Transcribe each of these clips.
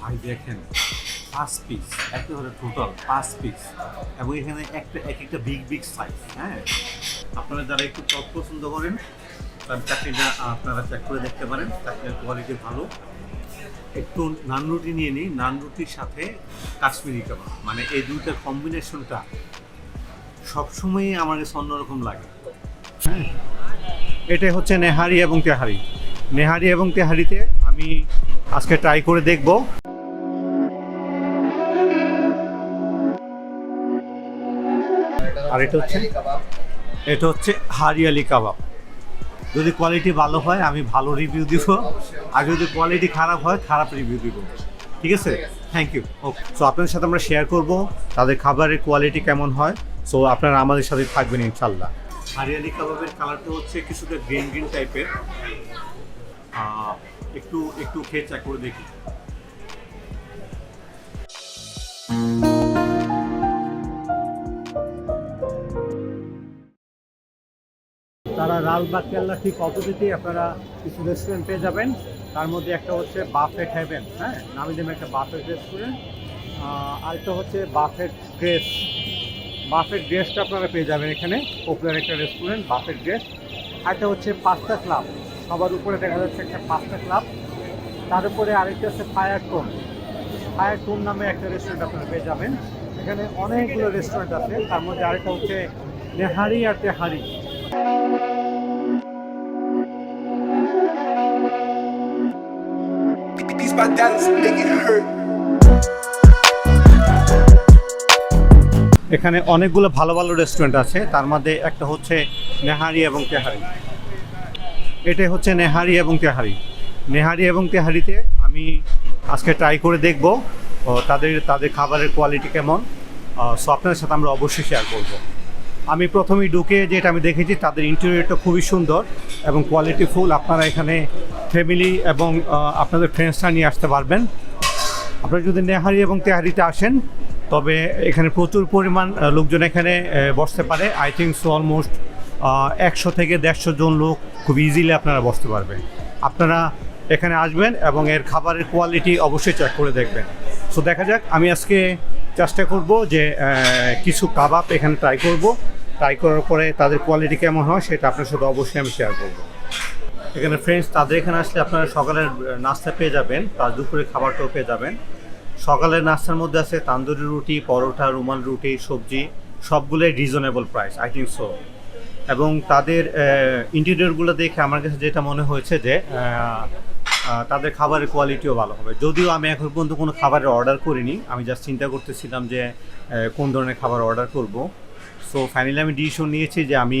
ভাই, দেখেন, পাঁচ পিস একটা একেবারে টোটাল পাঁচ পিস এবং এখানে একটা, এক একটা বিগ বিগ সাইজ হ্যাঁ? আপনারা যারা একটু টপ পছন্দ করেন, তার চাকরিটা আপনারা চেক করে দেখতে পারেন, চাকরির কোয়ালিটি ভালো। একটু নান রুটি নিয়ে নিই, নান রুটির সাথে কাশ্মীরি কাবাব মানে এই দুইটার কম্বিনেশনটা সবসময়ই আমার কাছে অন্যরকম লাগে। হ্যাঁ? এটা হচ্ছে নেহারি এবং তেহারি। নেহারি এবং তেহারিতে আমি আজকে ট্রাই করে দেখব। আর এটা হচ্ছে? এটা হচ্ছে হারিয়ালি কাবাব। যদি কোয়ালিটি ভালো হয়, আমি ভালো রিভিউ দিব। আর যদি কোয়ালিটি খারাপ হয়, খারাপ রিভিউ দিব। ঠিক আছে? থ্যাংক ইউ ওকে সো আপনাদের সাথে আমরা শেয়ার করব তাদের খাবারের কোয়ালিটি কেমন হয়। সো আপনারা আমাদের সাথে থাকবেন ইনশাল্লাহ হারিয়ালি কাবাবের কালারটা হচ্ছে কিছুটা গ্রিন গ্রিন টাইপের একটু একটু খেয়ে চেক করে দেখি। লালবাগ কেল্লা ঠিক অপোজিটে আপনারা কিছু রেস্টুরেন্ট পেয়ে যাবেন। তার মধ্যে একটা হচ্ছে বাফেট হ্যাভেন হ্যাঁ? নামি দামে একটা বাফেট রেস্টুরেন্ট আরেকটা হচ্ছে বাফেট গ্রেস বাফেট গ্রেসটা আপনারা পেয়ে যাবেন এখানে। পপুলার একটা রেস্টুরেন্ট বাফেট গ্রেস আরেকটা হচ্ছে পাস্তা ক্লাব সবার উপরে দেখা যাচ্ছে একটা পাস্তা ক্লাব তার উপরে আরেকটা হচ্ছে ফায়ার টোন ফায়ার টোন নামে একটা রেস্টুরেন্ট আপনারা পেয়ে যাবেন। এখানে অনেকগুলো রেস্টুরেন্ট আছে। তার মধ্যে আরেকটা হচ্ছে নেহারি আর তেহারি। My dollars make it hurt. এখানে অনেকগুলো ভালো ভালো রেস্টুরেন্ট আছে। তার মধ্যে একটা হচ্ছে নেহারি এবং তেহারি। এটা হচ্ছে নেহারি এবং তেহারি। নেহারি এবং তেহারিতে আমি আজকে ট্রাই করে দেখব তাদের তাদের খাবারের কোয়ালিটি কেমন। সো আপনাদের সাথে আমরা অবশ্যই শেয়ার করব। আমি প্রথমেই ঢুকে যেটা আমি দেখেছি, তাদের ইন্টেরিয়রটা খুবই সুন্দর এবং কোয়ালিটি ফুল আপনারা এখানে ফ্যামিলি এবং আপনাদের ফ্রেন্ডসরা নিয়ে আসতে পারবেন। আপনারা যদি নেহারি এবং তেহারিতে আসেন, তবে এখানে প্রচুর পরিমাণ লোকজন এখানে বসতে পারে। আই থিঙ্ক সো অলমোস্ট একশো থেকে দেড়শো জন লোক খুব ইজিলি আপনারা বসতে পারবেন। আপনারা এখানে আসবেন এবং এর খাবারের কোয়ালিটি অবশ্যই চেক করে দেখবেন। সো দেখা যাক, আমি আজকে চেষ্টা করব যে কিছু কাবাব এখানে ট্রাই করব। ট্রাই করার পরে তাদের কোয়ালিটি কেমন হয় সেটা আপনার সাথে অবশ্যই আমি শেয়ার করব। এখানে ফ্রেন্ডস তাদের এখানে আসলে আপনারা সকালের নাস্তা পেয়ে যাবেন তার দুপুরে খাবারটাও পেয়ে যাবেন। সকালের নাস্তার মধ্যে আছে তান্দুরি রুটি, পরোটা, রুমাল রুটি, সবজি, সবগুলোই reasonable price I think so এবং তাদের ইন্টেরিয়রগুলো দেখে আমার কাছে যেটা মনে হয়েছে যে তাদের খাবারের কোয়ালিটিও ভালো হবে। যদিও আমি এখন পর্যন্ত কোনো খাবারের অর্ডার করিনি, আমি জাস্ট চিন্তা করতেছিলাম যে কোন ধরনের খাবার অর্ডার করব। সো ফাইনালি আমি ডিসিশন নিয়েছি যে আমি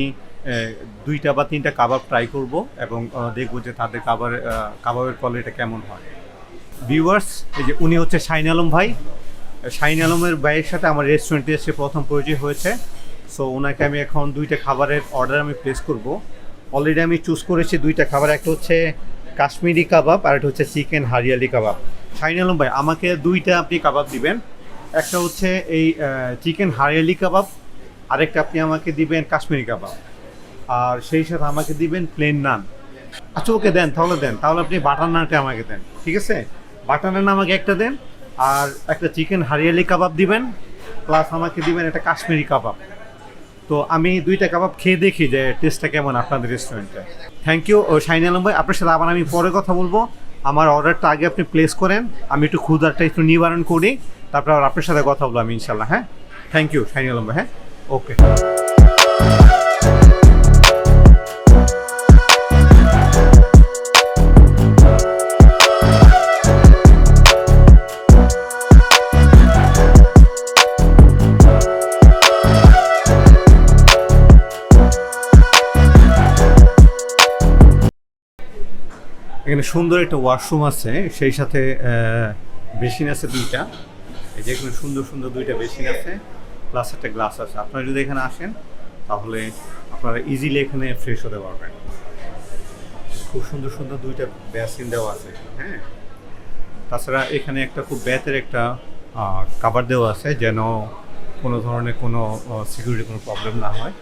দুইটা বা তিনটা কাবাব ট্রাই করব এবং দেখব যে তাদের আহ, কাবাবের কোয়ালিটি কেমন হয়। ভিউয়ার্স এই যে উনি হচ্ছে শাইন আলম ভাই। শাইন আলমের ভাইয়ের সাথে আমার রেস্টুরেন্টে এসে প্রথম পরিচয় হয়েছে। সো ওনাকে আমি এখন দুইটা খাবারের অর্ডার আমি প্লেস করব। অলরেডি আমি চুজ করেছি দুইটা খাবার। একটা হচ্ছে কাশ্মীরি কাবাব আর একটা হচ্ছে চিকেন হারিয়ালি কাবাব। শাইন আলম ভাই আমাকে দুইটা আপনি কাবাব দিবেন। একটা হচ্ছে এই চিকেন হারিয়ালি কাবাব আরেকটা আপনি আমাকে দিবেন কাশ্মীরি কাবাব। আর সেই সাথে আমাকে দিবেন প্লেন নান আচ্ছা ওকে দেন, তাহলে দেন। তাহলে আপনি বাটার নানটা আমাকে দেন, ঠিক আছে? বাটার নান আমাকে একটা দেন, আর একটা চিকেন হারিয়ালি কাবাব দিবেন প্লাস আমাকে দিবেন একটা কাশ্মীরি কাবাব। তো আমি দুইটা কাবাব খেয়ে দেখি যে টেস্টটা কেমন আপনাদের রেস্টুরেন্টে থ্যাংক ইউ ও শাইন আলম ভাই, আপনার সাথে আবার আমি পরে কথা বলব। আমার অর্ডারটা আগে আপনি প্লেস করেন, আমি একটু ক্ষুদারটা একটু নিবারণ করি, তারপর আবার আপনার সাথে কথা বলব আমি ইনশাল্লাহ হ্যাঁ? থ্যাংক ইউ শাইন আলম ভাই হ্যাঁ? ওকে এখানে সুন্দর একটা ওয়াশরুম আছে, সেই সাথে বেসিন আছে দুইটা। এই যে এখানে সুন্দর সুন্দর দুইটা বেসিন আছে। প্লাস একটা গ্লাস আছে। আপনারা যদি এখানে আসেন, তাহলে আপনারা ইজিলি এখানে ফ্রেশ হতে পারবেন। খুব সুন্দর সুন্দর দুইটা বেসিন দেওয়া আছে হ্যাঁ? তাছাড়া এখানে একটা খুব ব্যাতের একটা কাভার দেওয়া আছে, যেন কোনো ধরনের কোনো সিকিউরিটি কোনো প্রবলেম না হয়।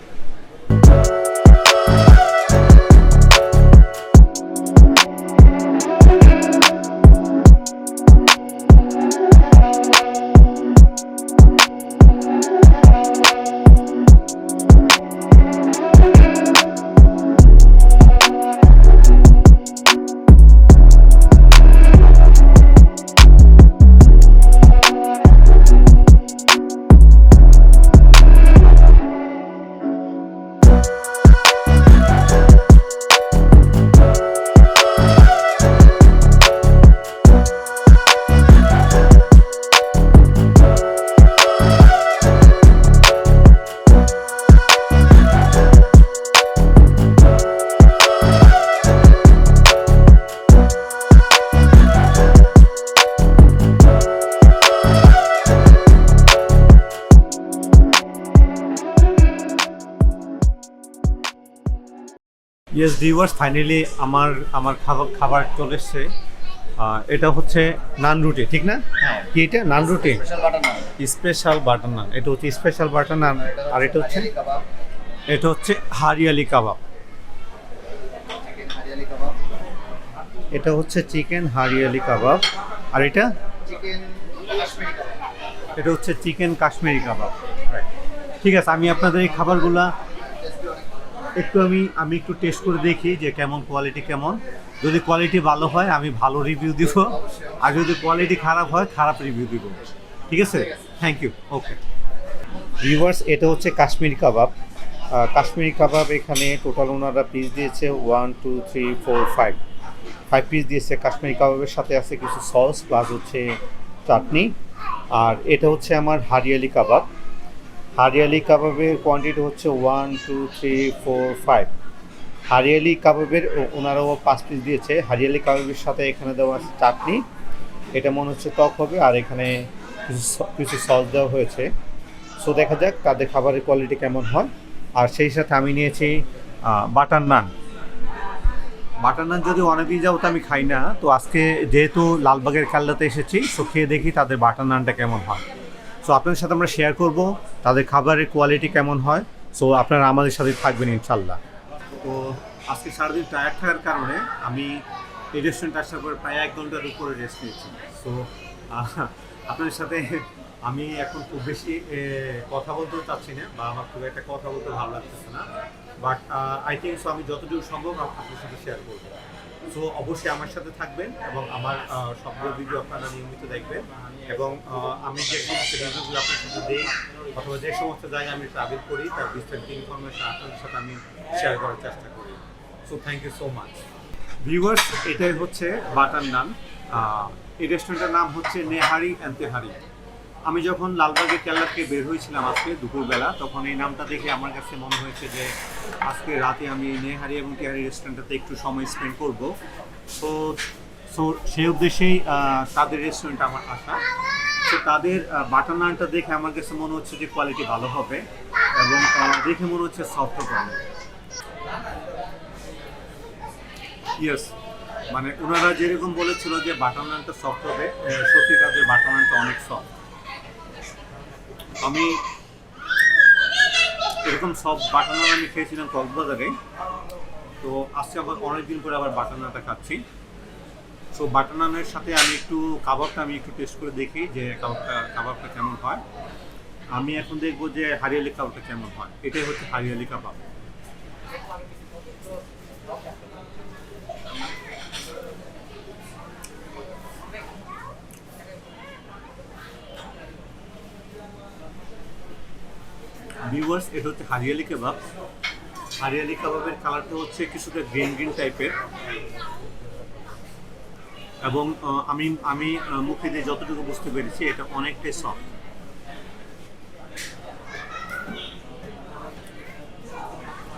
ইয়েস ভিউয়ার্স ফাইনালি আমার আমার খাবার খাবার চলে এসছে। এটা হচ্ছে নান রুটি ঠিক না? হ্যাঁ। কি এটা? নান রুটি? Special butter naan. এটা হচ্ছে স্পেশাল বাটার নান। আর এটা হচ্ছে? এটা হচ্ছে হারিয়ালি কাবাব। এটা হচ্ছে চিকেন হারিয়ালি কাবাব। আর এটা? এটা হচ্ছে চিকেন কাশ্মীরি কাবাব। ঠিক আছে আমি আপনাদের এই খাবারগুলা একটু আমি আমি একটু টেস্ট করে দেখি যে কেমন কোয়ালিটি কেমন। যদি কোয়ালিটি ভালো হয়, আমি ভালো রিভিউ দিব। আর যদি কোয়ালিটি খারাপ হয়, খারাপ রিভিউ দিব। ঠিক আছে? থ্যাংক ইউ ওকে ভিউয়ার্স এটা হচ্ছে কাশ্মীরি কাবাব। কাশ্মীরি কাবাব এখানে টোটাল ওনারা পিস দিয়েছে one two three four five five piece দিয়েছে কাশ্মীরি কাবাবের সাথে আছে কিছু সস প্লাস হচ্ছে চাটনি। আর এটা হচ্ছে আমার হারিয়ালি কাবাব। হারিয়ালি কাবাবের কোয়ান্টিটি হচ্ছে one two three four five hariyali কাবাবের ওনারাও পাঁচ পিস দিয়েছে। হারিয়ালি কাবাবের সাথে এখানে দেওয়া আছে চাটনি। এটা মনে হচ্ছে টক হবে, আর এখানে কিছু সস দেওয়া হয়েছে। সো দেখা যাক তাদের খাবারের কোয়ালিটি কেমন হয়। আর সেই সাথে আমি নিয়েছি বাটার নান। বাটার নান যদি অনেকদিন তো আমি খাই না। তো আজকে যেহেতু লালবাগের কাল্লাতে এসেছি সো খেয়ে দেখি তাদের বাটার নানটা কেমন হয়। সো আপনাদের সাথে আমরা শেয়ার করব তাদের খাবারের কোয়ালিটি কেমন হয়। সো আপনারা আমাদের সাথে থাকবেন ইনশাল্লাহ তো আজকে সারাদিন টায়ার্ড থাকার কারণে আমি এই রেস্টুরেন্ট আসার পর প্রায় এক ঘণ্টার উপরে রেস্ট নিয়েছি। সো আপনাদের সাথে আমি এখন খুব বেশি কথা বলতেও চাচ্ছি না বা আমার খুব একটা কথা বলতে ভালো লাগতেছে না। বাট আই থিঙ্ক সো আমি যতটুকু সম্ভব আপ- আপনার সাথে শেয়ার করব। সো অবশ্যই আমার সাথে থাকবেন এবং আমার সবগুলো ভিডিও আপনারা নিয়মিত দেখবেন। এবং আমি যে ভিডিওগুলো আপনার সাথে দিই অথবা যে সমস্ত জায়গায় আমি ট্রাভেল করি, তার বিস্তারিত ইনফরমেশন আপনাদের সাথে আমি শেয়ার করার চেষ্টা করি। So thank you so much viewers এটাই হচ্ছে বাটার নান এই রেস্টুরেন্টের নাম হচ্ছে নেহারি অ্যান্ড তেহারি। আমি যখন লালবাগের কেল্লা থেকে বের হয়েছিলাম আজকে দুপুরবেলা, তখন এই নামটা দেখে আমার কাছে মনে হয়েছে যে আজকে রাতে আমি নেহারি এবং তেহারি রেস্টুরেন্টটাতে একটু সময় স্পেন্ড করব। তো সো সেই উদ্দেশ্যেই তাদের রেস্টুরেন্ট আমার আসা। তো তাদের বাটার নানটা দেখে আমার কাছে মনে হচ্ছে যে কোয়ালিটি ভালো হবে এবং দেখে মনে হচ্ছে সফট হবে ইয়েস মানে ওনারা যেরকম বলেছিল যে বাটার নানটা সফট হবে সত্যি তাদের বাটার নানটা অনেক সফট আমি এরকম সব বাটানা আমি খেয়েছিলাম কক্সবাজারে। তো আজকে আবার অনেকদিন করে আবার বাটানাটা খাচ্ছি। তো বাটার নানের সাথে আমি একটু কাবাবটা আমি একটু টেস্ট করে দেখি যে কাবাবটা কাবাবটা কেমন হয়। আমি এখন দেখব যে হারিয়ালি কাবাবটা কেমন হয়। এটাই হচ্ছে হারিয়ালি কাবাব। ভিউয়ার্স এটা হচ্ছে হারিয়ালি কাবাব। হারিয়ালি কাবাবের কালারটা হচ্ছে কিছুটা গ্রিন গ্রিন টাইপের। এবং আমি আমি মুখে দিয়ে যতটুকু বুঝতে পেরেছি, এটা অনেকটাই সফট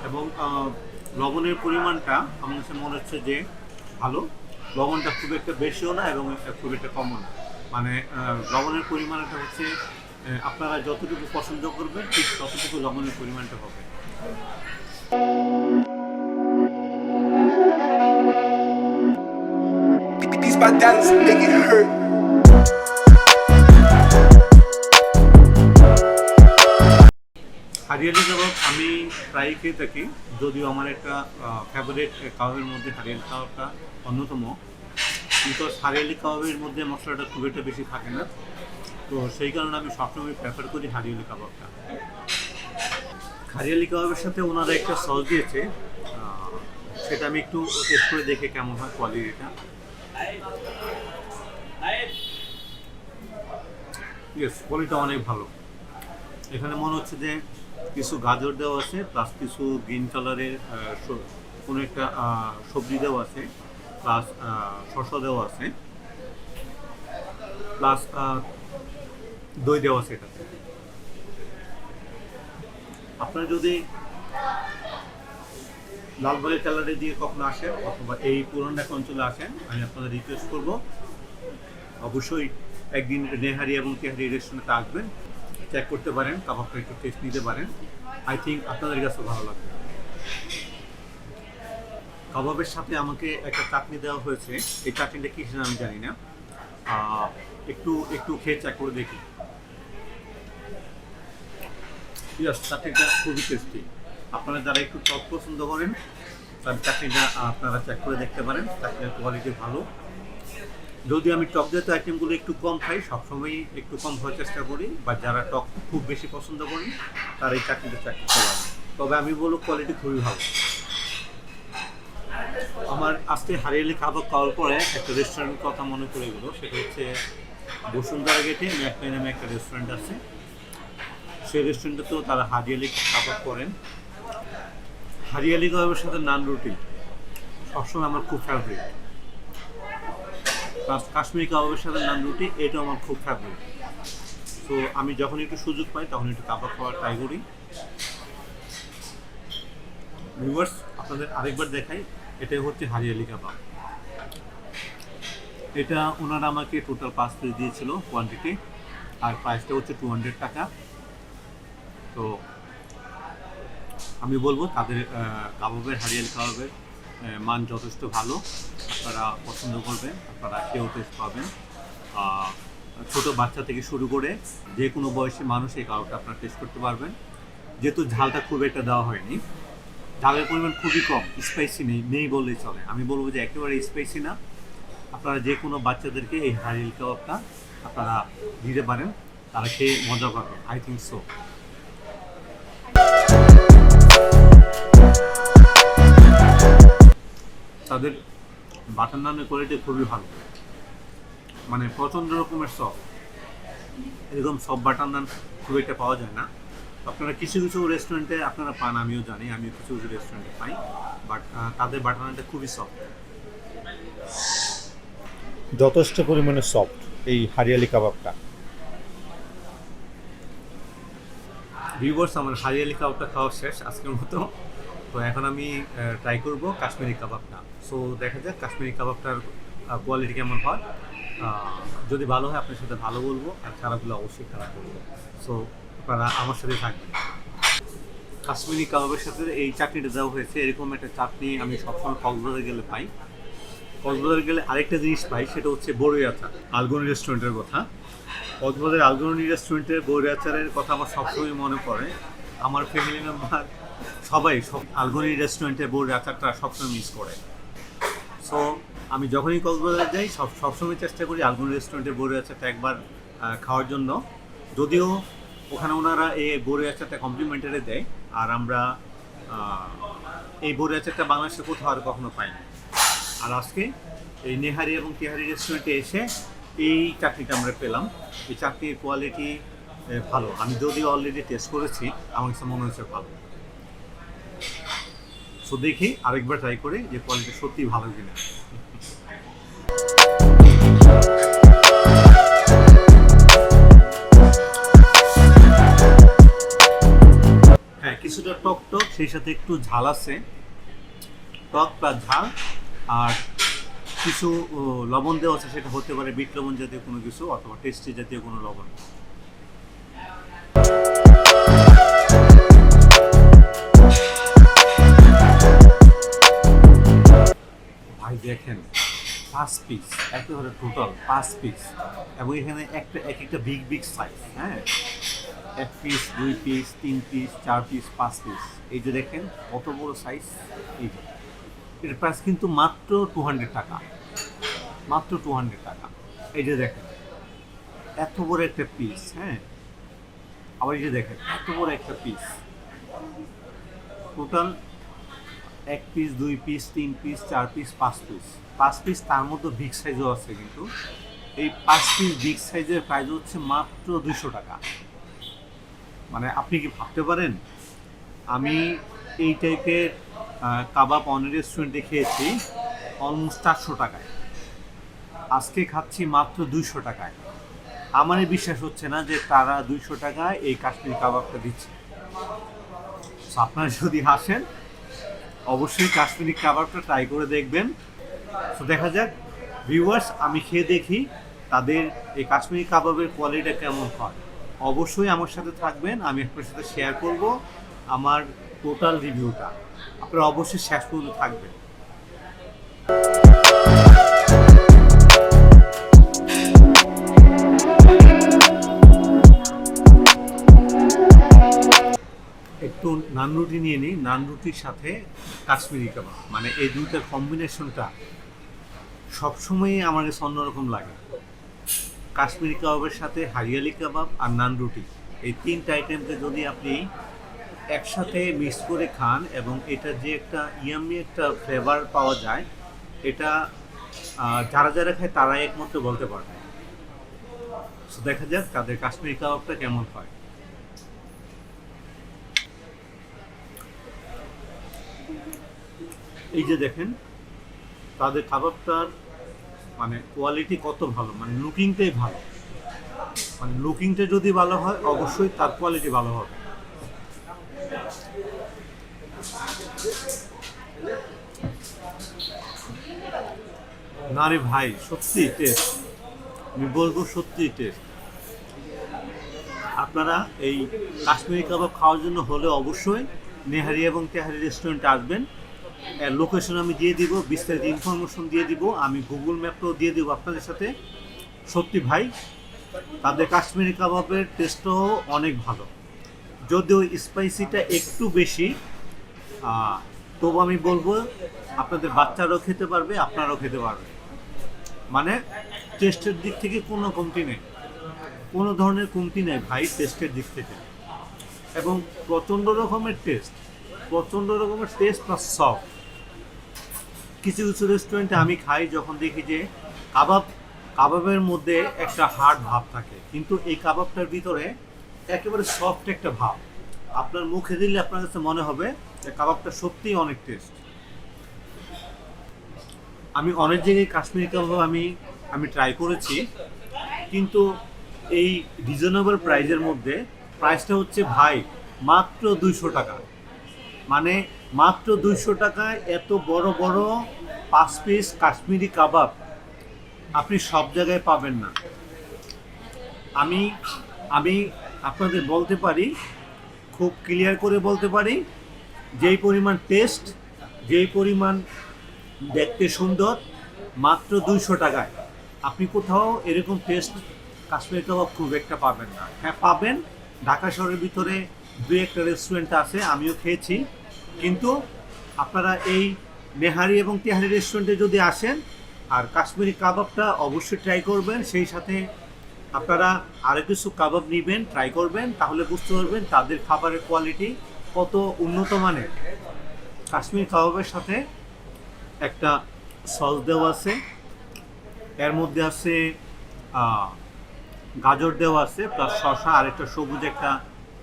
এবং লবণের পরিমাণটা আমার কাছে মনে হচ্ছে যে ভালো। লবণটা খুব একটা বেশিও না এবং খুব একটা কমও না। মানে লবণের পরিমাণটা হচ্ছে আপনারা যতটুকু পছন্দ করবেন ঠিক ততটুকু লবণের পরিমাণটা হবে। My dance make it hurt. Hariyali কাবাব আমি প্রায় খেয়ে থাকি যদিও আমার একটা ফেভারিট কাবাবের মধ্যে হারিয়ালি কাবাবটা অন্যতম। কিন্তু হারিয়ালি কাবাবের মধ্যে মশলাটা খুব একটা বেশি থাকে না। তো সেই কারণে আমি সবসময় প্রেফার করি হারিয়ালি কাবাবটা। হারিয়ালি কাবাবের সাথে ওনারা একটা সস দিয়েছে সেটা আমি একটু টেস্ট করে দেখে কেমন হয় কোয়ালিটিটা ইয়েস কোয়ালিটিটা অনেক ভালো। এখানে মনে হচ্ছে যে কিছু গাজর দেওয়া আছে প্লাস কিছু গ্রিন কালারের কোনো একটা সবজি দেওয়া আছে প্লাস শসা দেওয়া আছে। প্লাস দই দেওয়া এটাতে আপনারা যদি লালবাগের কালারের দিকে কখনো আসেন অথবা এই পুরান ঢাকা অঞ্চলে আসেন আমি আপনাদের রিকোয়েস্ট করব। অবশ্যই একদিন নেহারি এবং তেহারি রেস্টুরেন্টে আসবেন চেক করতে পারেন, কাবাবটা একটু টেস্ট নিতে পারেন। আই থিঙ্ক আপনাদের কাছে ভালো লাগবে। কাবাবের সাথে আমাকে একটা চাটনি দেওয়া হয়েছে। এই চাটনিটা কিসের আমি জানি না। একটু একটু খেয়ে চেক করে দেখি। ইয়াস চাটনিটা খুবই টেস্টি আপনারা যারা একটু টক পছন্দ করেন, তার চাটনিটা আপনারা চেক করে দেখতে পারেন। চাটনির কোয়ালিটি ভালো। যদি আমি টক জাতীয় আইটেমগুলো একটু কম খাই, সবসময়ই একটু কম খাওয়ার চেষ্টা করি, বা যারা টক খুব বেশি পছন্দ করি তারা এই চাটনিটা চেক করতে পারেন। তবে আমি বলব কোয়ালিটি খুবই ভালো। আমার আজকে হারিয়ালি খাবার খাওয়ার পরে একটা রেস্টুরেন্টের কথা মনে পড়ে গেলো, সেটা হচ্ছে বসুন্ধরা গেটে ম্যাকপাই নামে একটা রেস্টুরেন্ট আছে। সেই রেস্টুরেন্টে তারা হারিয়ালি কাবাব করেন। হারিয়ালি কাবাবের সাথে নান রুটি সবসময় আমার খুব ফেভারিট প্লাস কাশ্মীরি কাবাবের সাথে নান রুটি এটা আমার খুব ফেভারিট তো আমি যখন একটু সুযোগ পাই, তখন একটু কাবাব খাওয়ার ট্রাই করি। ভিউয়ার্স আপনাদের আরেকবার দেখাই, এটাই হচ্ছে হারিয়ালি কাবাব। এটা ওনারা আমাকে টোটাল পাঁচ পিস দিয়েছিল কোয়ান্টিটি আর প্রাইসটা হচ্ছে টু হান্ড্রেড টাকা। তো আমি বলব তাদের কাবাবের, হারিয়ালি কাবাবের মান যথেষ্ট ভালো। আপনারা পছন্দ করবেন, আপনারা কেউ টেস্ট পাবেন। ছোট বাচ্চা থেকে শুরু করে যে কোনো বয়সী মানুষ এই কাবাবটা আপনারা টেস্ট করতে পারবেন। যেহেতু ঝালটা খুব একটা দেওয়া হয়নি, ঝালের পরিমাণ খুবই কম স্পাইসি নেই নেই বললেই চলে। আমি বলব যে একেবারে স্পাইসি না। আপনারা যে কোনো বাচ্চাদেরকে এই হারিল কাবাবটা আপনারা দিতে পারেন, তারা খেয়ে মজা পাবে আই থিঙ্ক সো তাদের বাটার নানের কোয়ালিটি খুবই ভালো। মানে প্রচণ্ড রকমের সব। এরকম সব বাটার নান খুব একটা পাওয়া যায় না। আপনারা কিছু কিছু রেস্টুরেন্টে আপনারা পান, আমিও জানি, আমিও কিছু কিছু রেস্টুরেন্টে পাই। বাট তাদের বাটার নানটা খুবই সফট যথেষ্ট পরিমাণে সফট এই হারিয়ালি কাবাবটা। ভিউয়ার্স আমার হারিয়ালি কাবাবটা খাওয়া শেষ আজকের মতো। তো এখন আমি ট্রাই করব কাশ্মীরি কাবাবটা। সো দেখা যাক কাশ্মীরি কাবাবটার কোয়ালিটি কেমন হয়। যদি ভালো হয় আপনার সাথে ভালো বলব, আর খারাপগুলো অবশ্যই খারাপ বলব। সো আপনারা আমার সাথে থাকবেন। কাশ্মীরি কাবাবের সাথে এই চাটনিটা দেওয়া হয়েছে। এরকম একটা চাটনি আমি সবসময় কক্সবাজারে গেলে পাই। কক্সবাজারে গেলে আরেকটা জিনিস পাই, সেটা হচ্ছে বড়ই আচার, আলগনি রেস্টুরেন্টের কথা। কক্সবাজারের আলগনি রেস্টুরেন্টের বড়ই আচারের কথা আমার সবসময় মনে পড়ে। আমার ফ্যামিলি মেম্বার সবাই সব আলগনি রেস্টুরেন্টের বড়ই আচারটা সবসময় মিস করে। সো আমি যখনই কক্সবাজার যাই, সব, সবসময় চেষ্টা করি আলগনি রেস্টুরেন্টের বড়ই আচারটা একবার খাওয়ার জন্য। যদিও ওখানে ওনারা এই বড়ই আচারটা কমপ্লিমেন্টারি দেয়, আর আমরা এই বড়ই আচারটা বাংলাদেশে কোথাও আর কখনো পাইনি। আর আজকে এই নেহারি এবং তিহারি রেস্টুরেন্টে এসে এই চাকরিটা আমরা পেলাম। এই চাকরির কোয়ালিটি ভালো। আমি যদিও অলরেডি টেস্ট করেছি, আমার কাছে মনে হচ্ছে ভালো। সো দেখি আরেকবার ট্রাই করে যে কোয়ালিটি সত্যি ভালো কিনা। হ্যাঁ কিছুটা টক টক সেই সাথে একটু ঝাল আছে। টক প্লাস ঝাল আর কিছু লবণ দেওয়া আছে, সেটা হতে পারে বিট লবণ জাতীয় কোনো কিছু অথবা টেস্টি জাতীয় কোনো লবণ। ভাই, দেখেন, পাঁচ পিস একেবারে টোটাল পাঁচ পিস এবং এখানে একটা, এক একটা বিগ বিগ সাইজ হ্যাঁ? এক পিস দুই পিস তিন পিস চার পিস পাঁচ পিস এই যে দেখেন, কত বড় সাইজ এই যে। এর প্রাইস কিন্তু মাত্র টু হান্ড্রেড টাকা। মাত্র টু হান্ড্রেড টাকা। এই যে দেখেন, এত বড় একটা পিস হ্যাঁ? আবার এই যে দেখেন, এত বড় একটা পিস টোটাল এক পিস দুই পিস তিন পিস চার পিস পাঁচ পিস পাঁচ পিস তার মধ্যে বিগ সাইজও আছে কিন্তু। এই পাঁচ পিস বিগ সাইজের প্রাইস হচ্ছে মাত্র দুশো টাকা। মানে আপনি কি ভাবতে পারেন? আমি এই টাইপের কাবাব অনেক রেস্টুরেন্টে খেয়েছি অলমোস্ট চারশো টাকায়। আজকে খাচ্ছি মাত্র দুইশো টাকায়। আমারই বিশ্বাস হচ্ছে না যে তারা দুইশো টাকায় এই কাশ্মীর কাবাবটা দিচ্ছে। আপনারা যদি আসেন, অবশ্যই কাশ্মীরি কাবাবটা ট্রাই করে দেখবেন। তো দেখা যাক ভিউয়ার্স আমি খেয়ে দেখি তাদের এই কাশ্মীরি কাবাবের কোয়ালিটিটা কেমন হয়। অবশ্যই আমার সাথে থাকবেন, আমি আপনার সাথে শেয়ার করব আমার টোটাল রিভিউটা আপনারা অবশ্যই শেষ পর্যন্ত থাকবেন। একটু নান রুটি নিয়ে নিই। নান রুটির সাথে কাশ্মীরি কাবাব। মানে এই দুইটার কম্বিনেশনটা সবসময়ই আমার কাছে অন্যরকম লাগে। কাশ্মীরি কাবাবের সাথে হারিয়ালি কাবাব আর নান রুটি। এই তিনটা আইটেমকে যদি আপনি একসাথে মিক্স করে খান এবং এটা যে একটা ইয়ামি একটা ফ্লেভার পাওয়া যায়, এটা যারা যারা খায় তারাই একমাত্র বলতে পারবে। So, দেখা যাক তাদের কাশ্মীরি কাবাবটা কেমন হয়। এই যে দেখেন, তাদের কাবাবটার মানে কোয়ালিটি কত ভালো মানে লুকিংটাই ভালো। মানে লুকিংটা যদি ভালো হয়, অবশ্যই তার কোয়ালিটি ভালো হবে। না রে ভাই সত্যি টেস্ট আমি বলব সত্যি টেস্ট আপনারা এই কাশ্মীরি কাবাব খাওয়ার জন্য হলে অবশ্যই নেহারি এবং তেহারি রেস্টুরেন্টে আসবেন। লোকেশন আমি দিয়ে দিব, বিস্তারিত ইনফরমেশন দিয়ে দিব, আমি গুগল ম্যাপটাও দিয়ে দিব আপনাদের সাথে। সত্যি ভাই, তাদের কাশ্মীরি কাবাবের টেস্টও অনেক ভালো। যদিও স্পাইসিটা একটু বেশি তবু আমি বলব আপনাদের বাচ্চারাও খেতে পারবে, আপনারাও খেতে পারবে মানে টেস্টের দিক থেকে কোনো কমতি নেই। কোনো ধরনের কমতি নেই ভাই টেস্টের দিক থেকে। এবং প্রচণ্ড রকমের টেস্ট প্রচণ্ড রকমের টেস্ট প্লাস সফট কিছু কিছু রেস্টুরেন্টে আমি খাই যখন দেখি যে কাবাব, কাবাবের মধ্যে একটা হার্ড ভাব থাকে। কিন্তু এই কাবাবটার ভিতরে একেবারে সফট একটা ভাব। আপনার মুখে দিলে আপনার কাছে মনে হবে যে কাবাবটা সত্যিই অনেক টেস্ট আমি অনেক জায়গায় কাশ্মীরি কাবাব আমি আমি ট্রাই করেছি, কিন্তু এই রিজনেবল প্রাইজের মধ্যে প্রাইসটা হচ্ছে ভাই মাত্র দুইশো টাকা। মানে মাত্র দুইশো টাকায় এত বড় বড় পাঁচ পিস কাশ্মীরি কাবাব আপনি সব জায়গায় পাবেন না। আমি আমি আপনাদের বলতে পারি, খুব ক্লিয়ার করে বলতে পারি, যেই পরিমাণ টেস্ট যেই পরিমাণ দেখতে সুন্দর, মাত্র দুইশো টাকায়। আপনি কোথাও এরকম টেস্ট কাশ্মীর কাবাব খুব একটা পাবেন না। হ্যাঁ পাবেন। ঢাকা শহরের ভিতরে দু একটা রেস্টুরেন্ট আছে, আমিও খেয়েছি। কিন্তু আপনারা এই নেহারি এবং তেহারি রেস্টুরেন্টে যদি আসেন, আর কাশ্মীরি কাবাবটা অবশ্যই ট্রাই করবেন, সেই সাথে আপনারা আরও কিছু কাবাব নেবেন ট্রাই করবেন, তাহলে বুঝতে পারবেন তাদের খাবারের কোয়ালিটি কত উন্নত মানের। কাশ্মীর কাবাবের সাথে একটা সস দেওয়া আছে। এর মধ্যে আছে গাজর দেওয়া আছে প্লাস শসা, আর একটা সবুজ একটা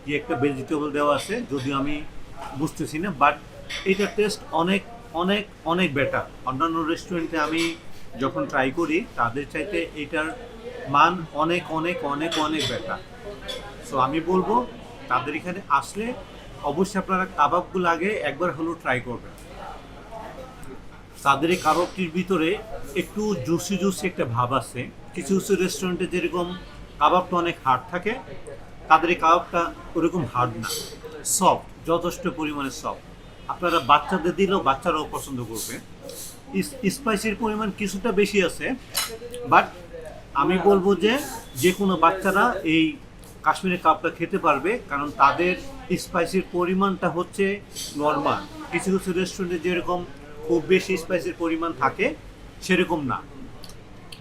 কি একটা ভেজিটেবল দেওয়া আছে, যদিও আমি বুঝতেছি না বাট এটার টেস্ট অনেক অনেক অনেক বেটার অন্যান্য রেস্টুরেন্টে আমি যখন ট্রাই করি, তাদের চাইতে এটার মান অনেক অনেক অনেক অনেক বেটার সো আমি বলব, তাদের এখানে আসলে অবশ্যই আপনারা কাবাবগুলো আগে একবার হলেও ট্রাই করবেন। তাদের এই কাবাবটির ভিতরে একটু জুসি জুসি একটা ভাব আছে। কিছু কিছু রেস্টুরেন্টে যেরকম কাবাবটা অনেক হার্ড থাকে, তাদের এই কাবাবটা ওরকম হার্ড না। সফট যথেষ্ট পরিমাণে সফট আপনারা বাচ্চাদের দিলেও বাচ্চারাও পছন্দ করবে। স্পাইসির পরিমাণ কিছুটা বেশি আছে বাট আমি বলব যে যে কোনো বাচ্চারা এই কাশ্মীরি কাপটা খেতে পারবে, কারণ তাদের স্পাইসির পরিমাণটা হচ্ছে নর্মাল কিছু কিছু রেস্টুরেন্টে যেরকম খুব বেশি স্পাইসির পরিমাণ থাকে, সেরকম না।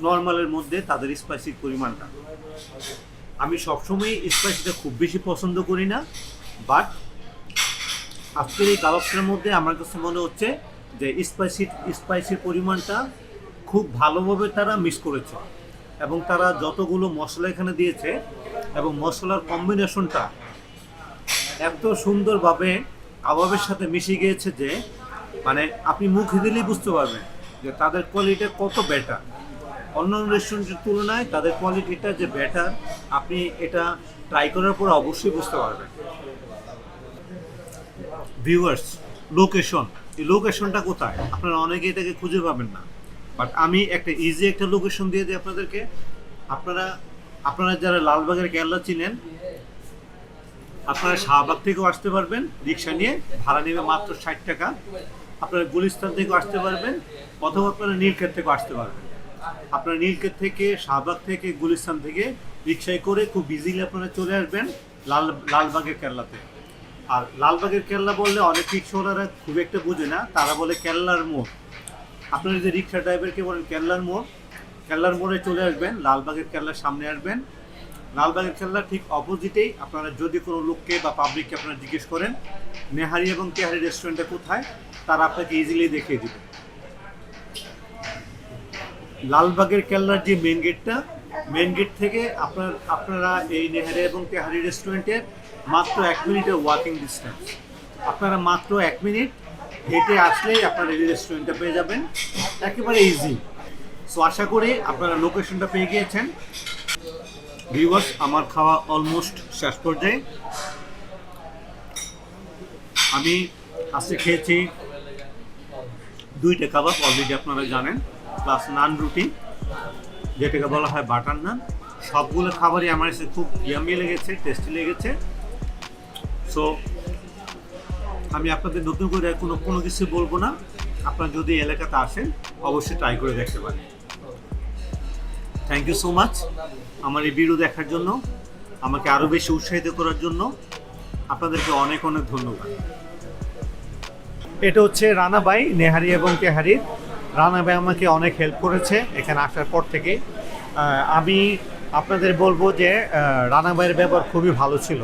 নর্মালের মধ্যে তাদের স্পাইসির পরিমাণটা। আমি সবসময় স্পাইসিটা খুব বেশি পছন্দ করি না বাট আজকের এই কাবাবটার মধ্যে আমার কাছে মনে হচ্ছে যে স্পাইসি স্পাইসির পরিমাণটা খুব ভালোভাবে তারা মিস করেছে। এবং তারা যতগুলো মশলা এখানে দিয়েছে এবং মশলার কম্বিনেশনটা এত সুন্দরভাবে কাবাবের সাথে মিশে গিয়েছে যে মানে আপনি মুখে দিলেই বুঝতে পারবেন যে তাদের কোয়ালিটি কত বেটার অন্য রেস্টুরেন্টের তুলনায় তাদের কোয়ালিটিটা যে বেটার আপনি এটা ট্রাই করার পর অবশ্যই বুঝতে পারবেন। ভিউয়ার্স লোকেশন এই লোকেশনটা কোথায়? আপনারা অনেকে এটাকে খুঁজে পাবেন না। বাট আমি একটা ইজি একটা লোকেশন দিয়ে দিই আপনাদেরকে। আপনারা আপনারা যারা লালবাগের কেল্লা চিনেন, আপনারা শাহবাগ থেকেও আসতে পারবেন, রিক্সা নিয়ে। ভাড়া নেবে মাত্র ষাট টাকা। আপনারা গুলিস্তান থেকেও আসতে পারবেন, অথবা আপনারা নীলক্ষেত থেকেও আসতে পারবেন। আপনারা নীলক্ষেত থেকে, শাহবাগ থেকে, গুলিস্তান থেকে রিক্সায় করে খুব ইজিলি আপনারা চলে আসবেন লাল, লালবাগের কেল্লাতে আর লালবাগের কেল্লা বললে অনেক রিক্সাওয়ালারা খুব একটা বুঝে না, তারা বলে কেল্লার মোড়। আপনারা যদি রিক্সা ড্রাইভারকে বলেন, কেল্লার মোড়, কেল্লার মোড়ে চলে আসবেন, লালবাগের কেল্লার সামনে আসবেন। লালবাগের কেল্লার ঠিক অপোজিটেই আপনারা যদি কোনো লোককে বা পাবলিককে আপনারা জিজ্ঞেস করেন, নেহারি এবং তেহারি রেস্টুরেন্টটা কোথায়, তারা আপনাকে ইজিলি দেখিয়ে দেবে। লালবাগের কেল্লার যে মেন গেটটা মেন গেট থেকে আপনার, আপনারা এই নেহারি এবং তেহারি রেস্টুরেন্টের মাত্র এক মিনিটের ওয়াকিং ডিস্টেন্স আপনারা মাত্র এক মিনিট হেঁটে আসলেই আপনারা এই রেস্টুরেন্টটা পেয়ে যাবেন। একেবারে ইজি সো আশা করি আপনারা লোকেশনটা পেয়ে গিয়েছেন। ভিউয়ার্স আমার খাওয়া অলমোস্ট শেষ পর্যায়ে। আমি আজকে খেয়েছি দুইটা কাবাব অলরেডি আপনারা জানেন প্লাস নান রুটি। যেটাকে বলা হয় বাটার নান সবগুলো খাবারই আমার এসে খুব ইয়ামি লেগেছে টেস্টি লেগেছে। সো আমি আপনাদের নতুন করে কোনো কোনো কিছু বলব না। আপনারা যদি এলাকাতে আসেন, অবশ্যই ট্রাই করে দেখতে পারেন। থ্যাংক ইউ সো মাচ আমার এই ভিডিও দেখার জন্য, আমাকে আরও বেশি উৎসাহিত করার জন্য আপনাদেরকে অনেক অনেক ধন্যবাদ। এটা হচ্ছে রানাবাই নেহারি এবং তেহারির রানাবাই আমাকে অনেক হেল্প করেছে এখানে আসার পর থেকে। আমি আপনাদের বলব যে রানাবাইয়ের ব্যবহার খুবই ভালো ছিল।